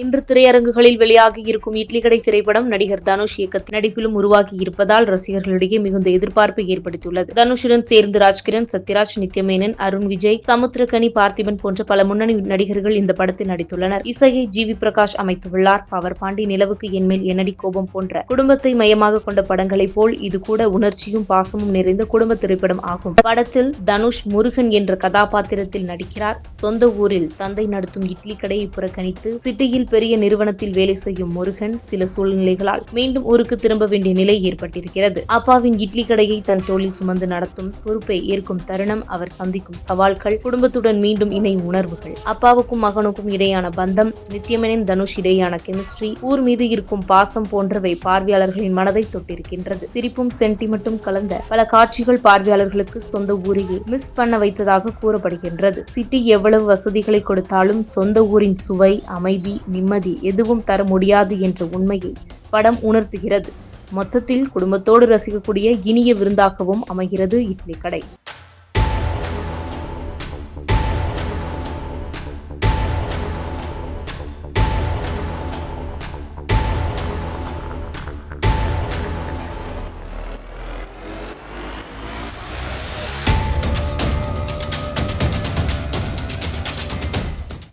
இன்று திரையரங்குகளில் வெளியாகி இருக்கும் இட்லி கடை திரைப்படம் நடிகர் தனுஷ் இயக்கத்தில் நடிப்பிலும் உருவாகி இருப்பதால் ரசிகர்களிடையே மிகுந்த எதிர்பார்ப்பை ஏற்படுத்தியுள்ளது. தனுஷுடன் சேர்ந்து ராஜ்கிரண் சத்யராஜ் நித்யமேனன் அருண் விஜய் சமுத்திரகனி பார்த்திபன் போன்ற பல முன்னணி நடிகர்கள் இந்த படத்தில் நடித்துள்ளனர். இசையை ஜி. வி. பிரகாஷ் அமைத்துள்ளார். பவர் பாண்டி நிலவுக்கு என்மேல் என்னடி கோபம் போன்ற குடும்பத்தை மையமாக கொண்ட படங்களைப் போல் இது கூட உணர்ச்சியும் பாசமும் நிறைந்த குடும்ப திரைப்படம் ஆகும். படத்தில் தனுஷ் முருகன் என்ற கதாபாத்திரத்தில் நடிக்கிறார். சொந்த ஊரில் தந்தை நடத்தும் இட்லி கடையை புறக்கணித்து சிட்டியில் பெரிய நிறுவனத்தில் வேலை செய்யும் முருகன் சில சூழ்நிலைகளால் மீண்டும் ஊருக்கு திரும்ப வேண்டிய நிலை ஏற்பட்டிருக்கிறது. அப்பாவின் இட்லி கடையை தன் தோளில் சுமந்து நடத்தும் பொறுப்பை ஏற்கும் தருணம் அவர் சந்திக்கும் சவால்கள் குடும்பத்துடன் மீண்டும் இணையும் உணர்வுகள் அப்பாவுக்கும் மகனுக்கும் இடையான பந்தம் நித்யமனின் தனுஷ் இடையான கெமிஸ்ட்ரி ஊர் மீது இருக்கும் பாசம் போன்றவை பார்வையாளர்களின் மனதை தொட்டிருக்கின்றது. சிரிப்பும் சென்டிமெண்ட்டும் கலந்த பல காட்சிகள் பார்வையாளர்களுக்கு சொந்த ஊரையே மிஸ் பண்ண வைத்ததாக கூறப்படுகின்றது. சிட்டி எவ்வளவு வசதிகளை கொடுத்தாலும் சொந்த ஊரின் சுவை அமைதி நிம்மதி எதுவும் தர முடியாது என்ற உண்மையை படம் உணர்த்துகிறது. மொத்தத்தில் குடும்பத்தோடு ரசிக்கக்கூடிய இனிய விருந்தாகவும் அமைகிறது இட்லி கடை.